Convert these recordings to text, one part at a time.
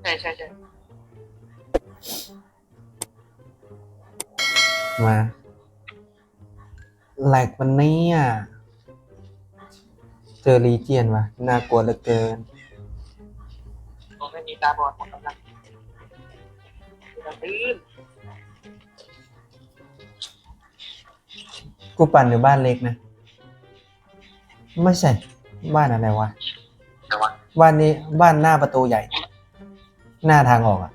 ใช่ใช่ใช่มาแหลกวันนี้อะเจอรีเจียนวะน่ากลัวเหลือเกินผมไม่มีตาบอดหมดกำลังจะตื้นกูปั่นอยู่บ้านเล็กนะ ไม่ใช่ บ้านอะไรวะ แต่ว่าบ้านนี้บ้านหน้าประตูใหญ่ หน้าทางออกอะ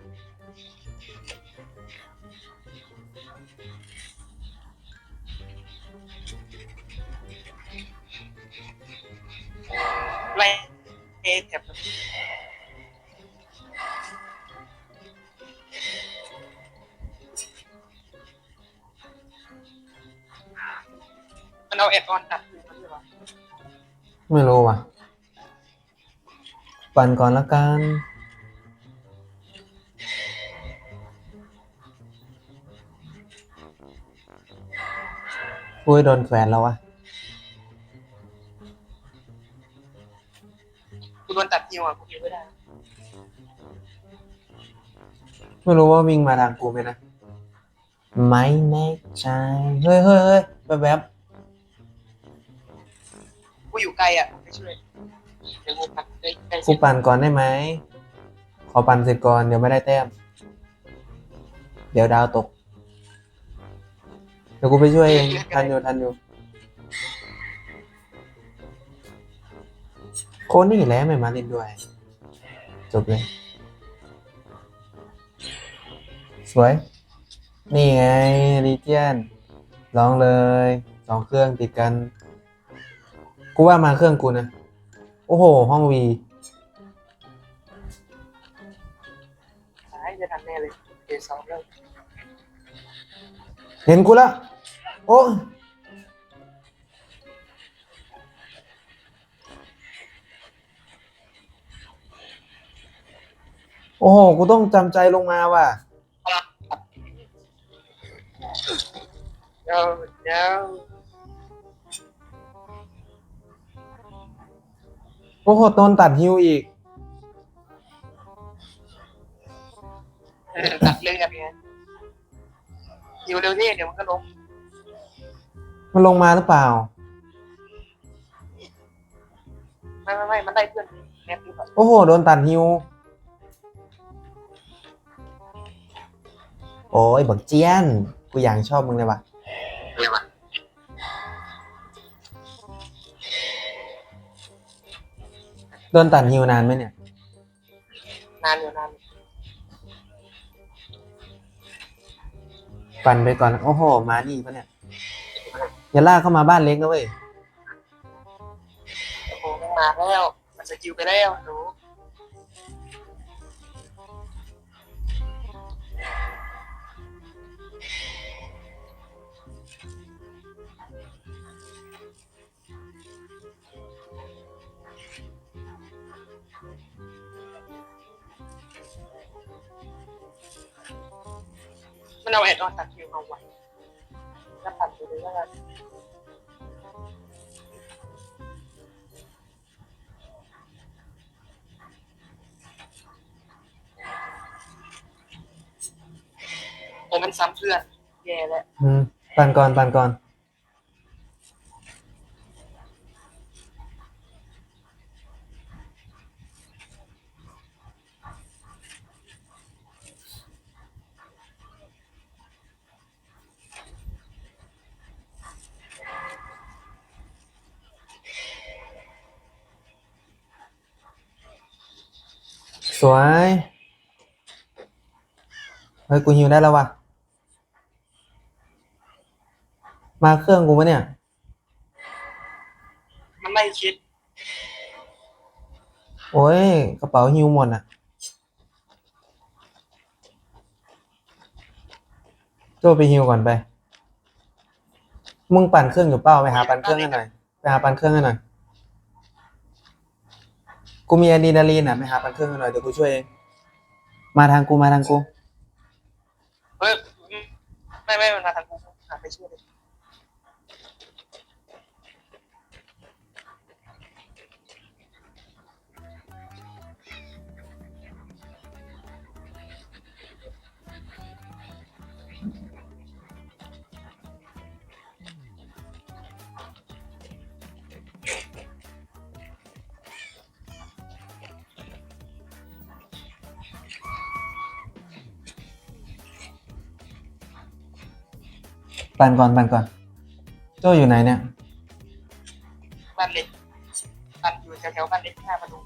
ไล่เอแถบมันเอาแอดออนตัดคืนมาด้วยวะไม่รู้ว่ะ ปั่นก่อนละกัน อุ้ยโดนแขวนแล้ววะกูโดนตัดยิวอะกูยิวไม่ได้ไม่รู้ว่าวิ่งมาทางกูไหมนะไม่แน่ใจเฮ้ยเฮ้ยเฮ้ยแบบแบบกูอยู่ไกลอะไม่ช่วยเดี๋ยวกูปัดใกล้ใกล้กูปั่นก่อนได้ไหมขอปั่นเสร็จก่อนเดี๋ยวไม่ได้แต้ม เดี๋ยวดาวตก เดี๋ยวกูไปช่วยเองทันอยู่ทันอยู่โคนนี่แหล้วไม่มาเล่นด้วย จบเลย สวย นี่ไงลีเจียนลองเลยสองเครื่องติดกัน กูว่ามาเครื่องกูนะ โอ้โห ห้องวีสายจะทำแน่เลยเอสองแล้ว เห็นกูละโอ้โอ้โห กูต้องจำใจลงมาว่ะเดี๋ยวโอ้โหโดนตัดฮิวอีก ตัดเรื่องกันไง อยู่เร็วนี่เดี๋ยวมันก็ลงมันลงมาหรือเปล่า ไม่ไม่ไม่มันได้เพื่อนแนบอยู่แบบโอ้โห โดนตัดฮิว โอ้ยบักเจียน กูอย่างชอบมึงเลยว่ะ เรียกว่าโดนตัดฮิวนานไหมเนี่ย นานอยู่นาน ปั่นไปก่อน โอ้โห มานี่ปะเนี่ย อย่าลากเข้ามาบ้านเล็กนะเว้ยโอ้โหมันมาแล้ว มันสกิลไปแล้วห เอาแอดออนตัดคิวมาไว้แล้วตัดไปเลยว่ากันโอ้มันซ้ำเพื่อนแย่แล้วอืมปั่นก่อนปั่นก่อน สวยเฮ้ยกูฮิวได้แล้วว่ะมาเครื่องกูปะเนี่ย มันไม่คิด โอ้ย กระเป๋าฮิวหมดอะ โจ้ไปฮิวก่อนไป มึงปั่นเครื่องอยู่เปล่าไปหาปั่นเครื่องให้หน่อย ไปหาปั่นเครื่องให้หน่อย กูมีอะดรีนาลีนอะไปหาปั่นเครื่องให้หน่อยเดี๋ยวกูช่วยเองมาทางกูมาทางกู เฮ้ยไม่ไม่มันมาทางกูหาไปช่วยเลย ปั่นก่อนปั่นก่อน โจอยู่ไหนเนี่ย บ้านเล็กบ้านอยู่แถวๆบ้านเล็กหน้าประตู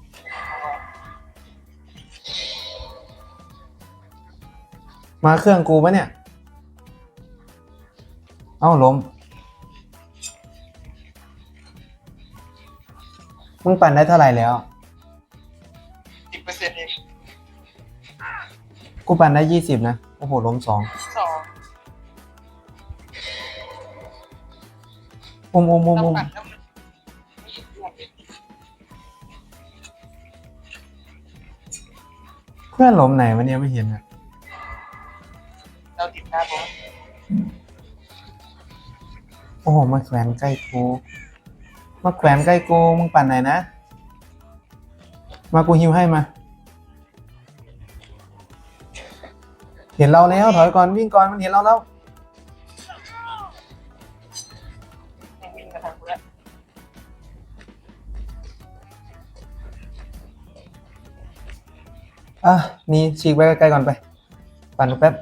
มาเครื่องกูปะเนี่ย เอ้าล้ม มึงปั่นได้เท่าไหร่แล้ว สิบเปอร์เซ็นต์เอง กูปั่นได้ยี่สิบนะ โอ้โหล้มสอง องอุ้มอุ้มอุ้มต้องอุ้มปั่นต้องมีเพื่อนเพื่อนล้มไหนวะเนี่ยไม่เห็นอะเราติดตามผมโอ้โหมาแขวนใกล้กูมาแขวนใกล้กูมึงปั่นไหนนะ มากูฮิวให้มา เห็นเราแล้วถอยก่อนวิ่งก่อนมันเห็นเราแล้ว อะนี่ฉีกไปใกล้ๆก่อนไป ปั่นแป๊บ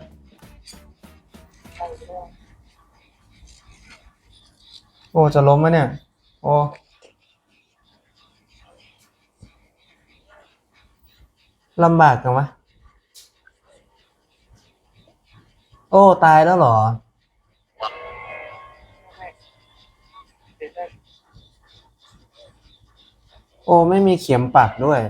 โอ้จะล้มมะเนี่ย โอ้ลำบากจังวะโอ้ ตายแล้วเหรอ โอ้ ไม่มีเข็มปักด้วย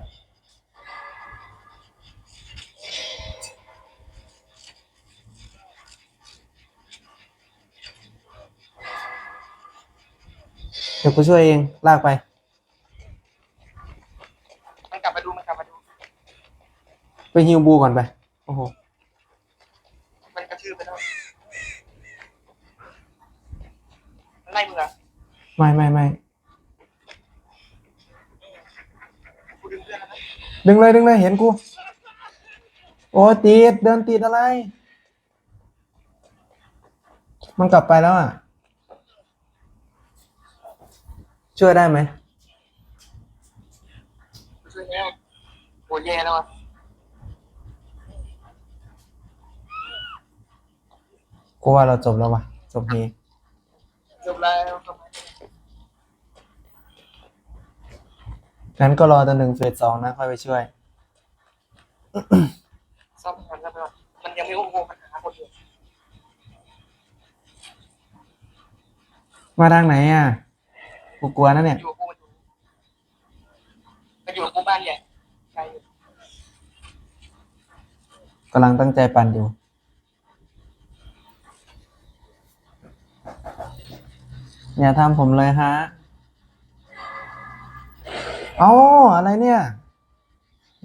เดี๋ยวกูช่วยเอง ลากไป มันกลับมาดูมันกลับมาดู ไปฮิวบูก่อนไป โอ้โห มันกระทืบไปแล้วมันไล่มึงเหรอไม่ไม่ไม่กูดึงเพื่อนแล้วนะดึงเลยดึงเลยเห็นกู โอ้ติดเดินติดอะไร มันกลับไปแล้วอะ ช่วยได้ไหมกูช่วยแล้วโอ้แย่แล้วอะกูว่าเราจบแล้วว่ะจบเฮจบแล้วทำไมงั้นก็รอจนถึงเฟสสองนะ ค่อยไปช่วย ซ่อมมันแล้วไปก่อนมันยังไม่อุ้มกูมันหาคนอยู่มาทางไหนอะ กูกลัวนะเนี่ย อยู่กับกูมันอยู่มันอยู่กับกูบ้านใหญ่ไกลอยู่กำลังตั้งใจปั่นอยู่ อย่าทำผมเลยฮะ เอ้าอะไรเนี่ย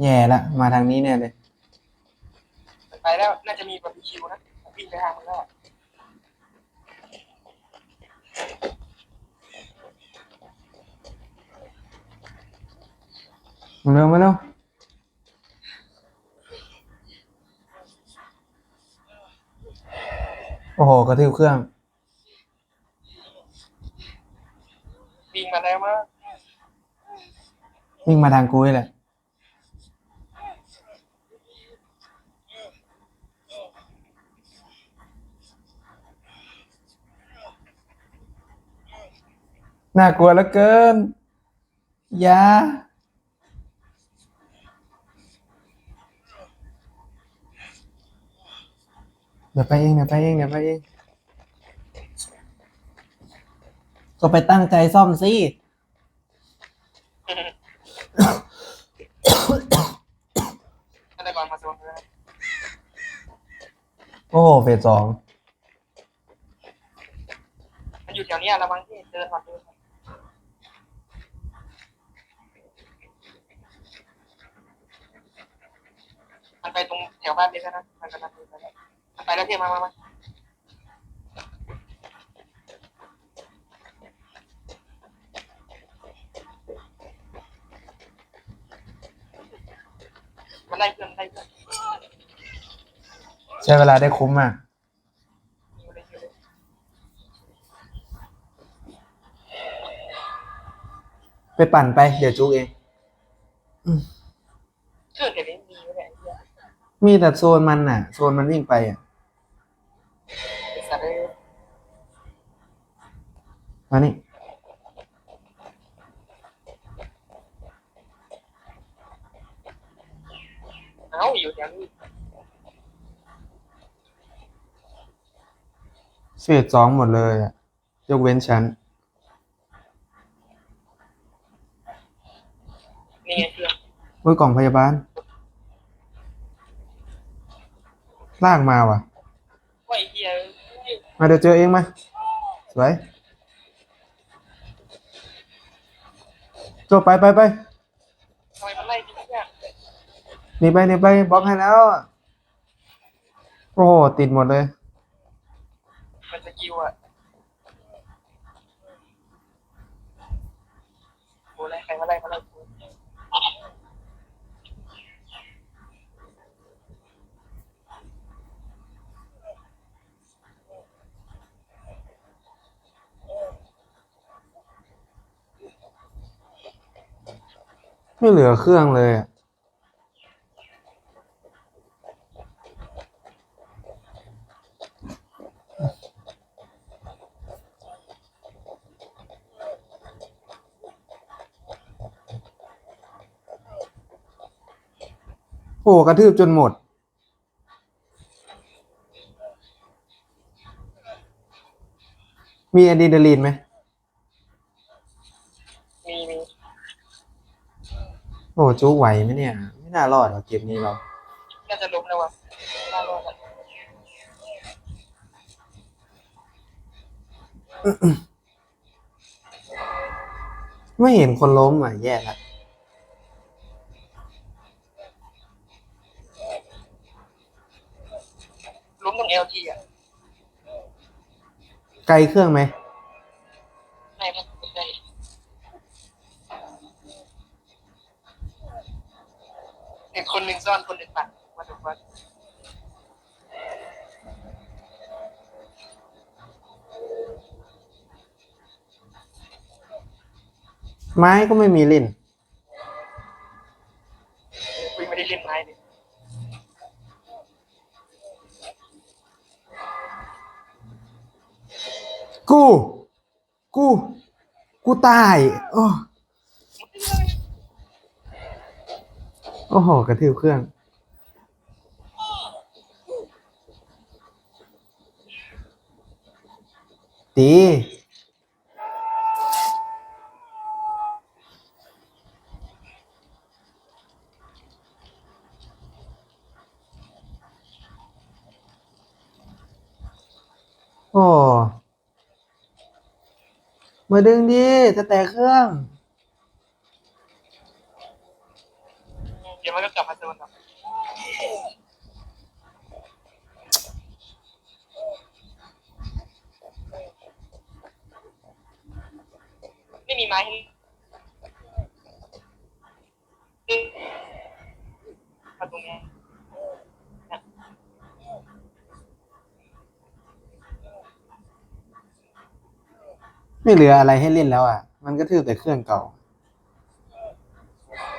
แย่ละ มาทางนี้เนี่ยเลยมันไปแล้วน่าจะมีบาร์บีคิวนะวิ่งไปทางมันแล้วอะ มาเร็วมาเร็วโอ้โหกระทืบเครื่อง วิ่งมาแล้วมั้งวิ่งมาทางกูนี่แหละ น่ากลัวเหลือเกินอย่า เดี๋ยวไปเองเดี๋ยวไปเองเดี๋ยวไปเอง ก็ไปตั้งใจซ่อมสิอะไรก่อนมาสมัครเลยโอ้โหเฟสสองมันอยู่แถวเนี้ยระวังที่เดินผ่านเดินผ่านมันไปตรงแถวบ้านเล็กแล้วนะมันกำลังเดินไปแล้วมัน ไปแล้วพี่มามามามันไล่เพื่อนมันไล่เพื่อนใช้เวลาได้คุ้มมากมันไล่เพื่อนไปปั่นไป เดี๋ยวจุกเอง เครื่องเดี๋ยวนี้มีไว้เนี่ยไอ้เหี้ยมีแต่โซนมันน่ะ โซนมันวิ่งไปอะไอ้ สัตว์เอ้ยมานี่เอ้าอยู่แถวนี้เฟสสองหมดเลยอะยกเว้นฉันนี่ไงเครื่องเว้ยกล่องพยาบาล ลากมาว่ะว่า ไอ้เหี้ยมาเดี๋ยวเจอเองมาสวยโจบไปไปไปทำไมมันไล่จริงเนี่ยหนีไปหนีไปบล็อกให้แล้วอะโอ้โหติดหมดเลย มันสกิลอะโอ้ไล่ใครมาไล่มาไล่กู ไม่เหลือเครื่องเลยอะโอ้กระทืบจนหมด มีอะดรีนาลีนไหม มีมี โอ้จู้ไหวไหมเนี่ย ไม่น่ารอดหรอกเกมนี้เราน่าจะล้มแล้ววะน่ารอดอะไม่เห็นคนล้มอะแย่ละล้มตรงเอลทีอะไกลเครื่องไหม ไม่ไม่ไม่ได้เด็กคนหนึ่งซ่อนคนหนึ่งปัดมาดูว่า ไม้ก็ไม่มีเล่นคุยไม่ได้เล่นไม้เลยกู กู กูตายโอ้โอ้โหกระทืบเครื่อง ตี โอ้มาดึงดิ จะแตกเครื่อง เดี๋ยวมันก็กลับมาโซนครับไม่มีไม้ให้มาตรงนี้ ไม่เหลืออะไรให้เล่นแล้วอะ มันก็ทืบแต่เครื่องเก่า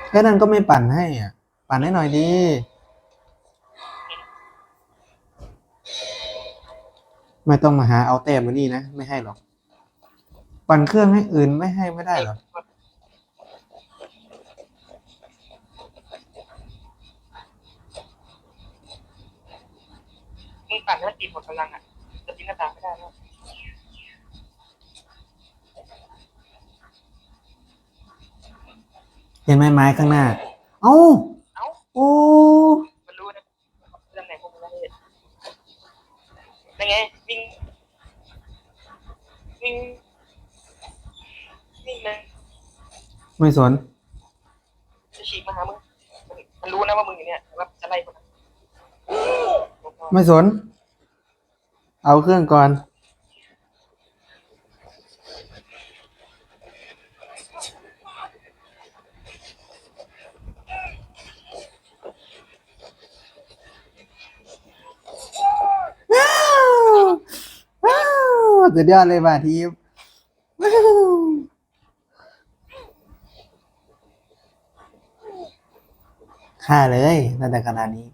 แค่นั้นก็ไม่ปั่นให้อะ ปั่นให้หน่อยดีไม่ต้องมาหาเอาแต้มมานี่นะ ไม่ให้หรอก ปั่นเครื่องให้อื่นไม่ให้ไม่ได้หรอมึงปั่นให้มันติดหมดกำลังอะจะทิ้งหน้าต่าไม่ได้แล้ว เห็นไหมไม้ข้างหน้า เอ้าเอ้าโอ้มันรู้นะตำแหน่งพวกมึงแล้วนี่ยังไงวิ่งวิ่งวิ่งเลยไม่สนจะฉีกมาหามึงมันมันรู้นะว่ามึงอยู่เนี่ยว่าจะไล่คนนั้นไม่สน เอาเครื่องก่อน สุดยอดเลยว่ะทีมฆ่าเลยตั้งแต่ขนาดนี้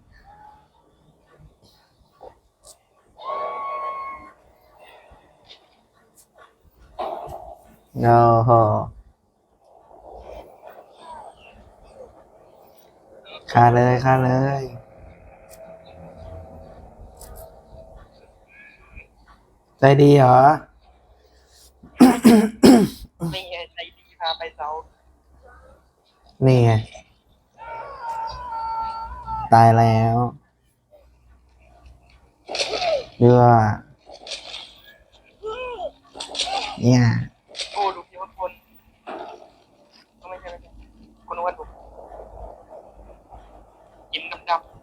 โอ้โหค่าเลยค่าเลย ใจดีเหรอ นี่ไงใจดีพาไปเซานี่ไง ตายแล้วเรือเนี่ย โอ้ดูพี่ว่าคนก็ไม่ใช่ไม่ใช่คนอ้วนดูกินดำๆ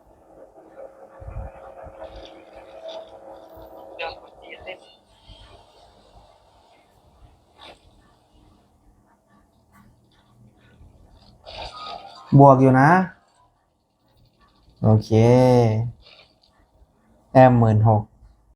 เรื่องคนจีนเล่น บวกอยู่นะ โอเคแต้มหมื่นหก